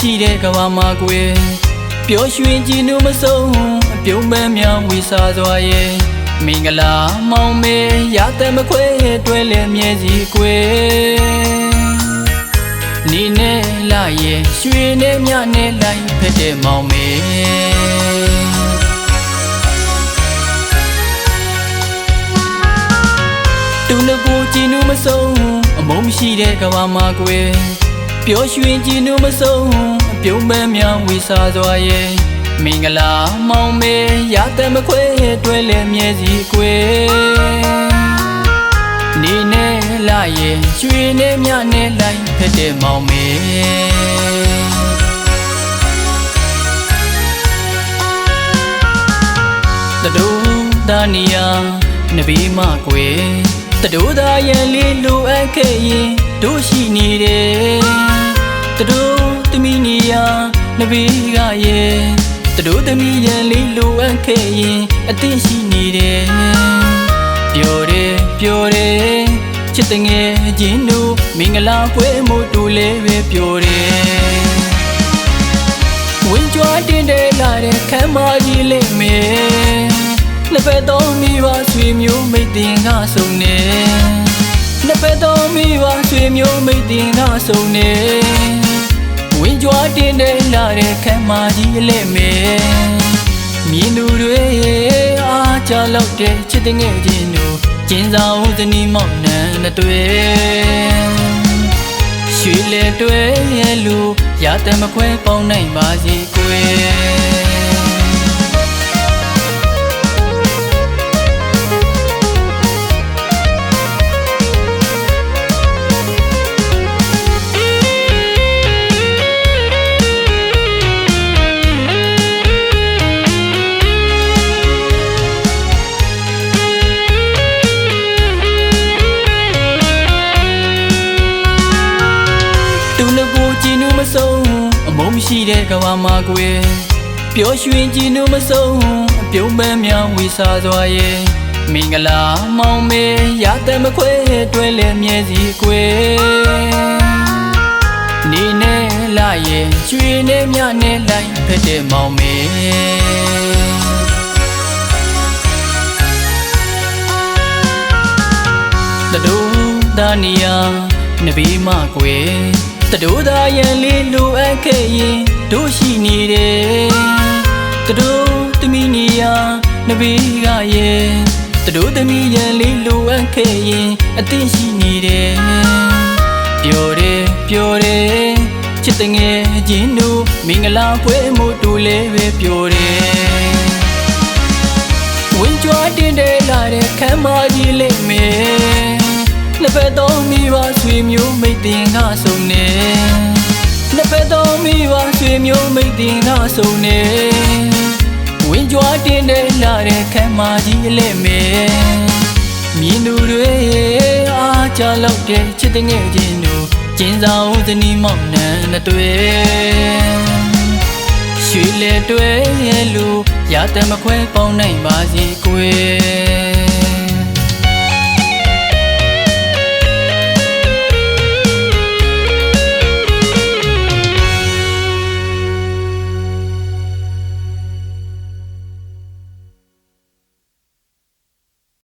ရှိတဲ့ကဘာမှာကွယ်ပျော်ရွှင်ကြည်နူးမဆုံးအပြုံးပန်းများဝေစားစွာရဲ့မင်္ဂလာမောင်မေရတဲ့မခွဲတွဲလဲမြဲစီကွယ်နေနဲ့လာရဲ့ရွှေနဲ့မြနဲ့လိုက်ဖက်တဲ့မောင်မေတူနကိုကြည်နူးမဆုံးအမုန်းမရှိတဲ့ကဘာမှာကွယ် ပျော်ရွှင်ကြည်နူးမဆုံးအပြုံးပန်းများဝေစားစွာရဲ့မင်္ဂလာမောင်မေရတဲ့မခွဲတွဲလဲမြဲစီကွယ်နေနဲ့လာရဲ့ရွှေနဲ့မြနဲ့လိုက်ဖက်တဲ့မောင်မေတဒိုးသားနီယာနဘေးမကွယ် တဒိုးသားရဲ့လေးလိုအပ်ခဲ့ရင်တို့ရှိနေတယ်တဒိုးသမီးနီယာနဘေးကရဲ့တဒိုးသမီးရဲ့လေးလိုအပ်ခဲ့ရင်အသင့်ရှိနေတယ်ပျော်တယ်ပျော်တယ်ချစ်တငယ်ချင်းတို့မင်္ဂလာပွဲမို့တူလဲပဲပျော်တယ်ဝင်ကြွားတင်တယ်လာတဲ့ခမ်းမကြီးလေးမေ နှစ်ဖက်တော်မိဘဆွေမျိုးမိတ်တင်ကဆုံနေနှစ်ဖက်တော်မိဘဆွေမျိုးမိတ်တင်ကဆုံနေဝင်ကြွားတင်တယ်လာတဲ့ခမ်းမကြီးလေးမေမြင်သူတွေအားကြလောက်တဲ့ချစ်တဲ့ငယ်ချင်းတို့ကျင်းဆောင်ဇနီးမောင်နှံနှစ်တွေ့ရွှေလေတွဲရဲ့လူရတဲ့မခွဲပေါင်းနိုင်ပါစေကွယ် မုန်းမရှိတဲ့ကဘာမှာကွယ်ပျော်ရွှင်ကြည်နူးမဆုံးအပြုံးပန်းများဝေစားစွာရဲ့မင်္ဂလာမောင်မေရတဲ့မခွဲတွဲလဲမြဲစီကွယ်နေနဲ့လာရဲ့ရွှေနဲ့မြနဲ့လိုက်ဖက်တဲ့မောင်မေတဒိုးသားနီယာနဘေးမကွယ် တဒိုးသားရန်လေးလိုအပ်ခဲ့ရင်တို့ရှိနေတယ်တဒိုးသမီးနီယာနဘေးကရဲ့တဒိုးသမီးရန်လေးလိုအပ်ခဲ့ရင်အသင့်ရှိနေတယ်ပျော်တယ်ပျော်တယ်ချစ်တဲ့ငယ်ချင်းတို့မင်္ဂလာပွဲမို့တူလဲပဲပျော်တယ်ဝင်ကြွားတင်တယ်လာတဲ့ခမ်းမကြီးလေးမေ နှစ်ဖက်တော်မိဘဆွေမျိုးမိတ်တင်ကဆုံနေနှစ်ဖက်တော်မိဘဆွေမျိုးမိတ်တင်ကဆုံနေဝင်ကြွားတင်တယ်လာတဲ့ခမ်းမကြီးလေးမေမြင်သူတွေအားကြလောက်တဲ့ချစ်တဲ့ငယ်ချင်းတို့ကျင်းဆောင်ဇနီးမောင်နှံနှစ်တွေ့ရွှေလေတွဲရဲ့လူရတဲ့မခွဲပေါင်းနိုင်ပါစေ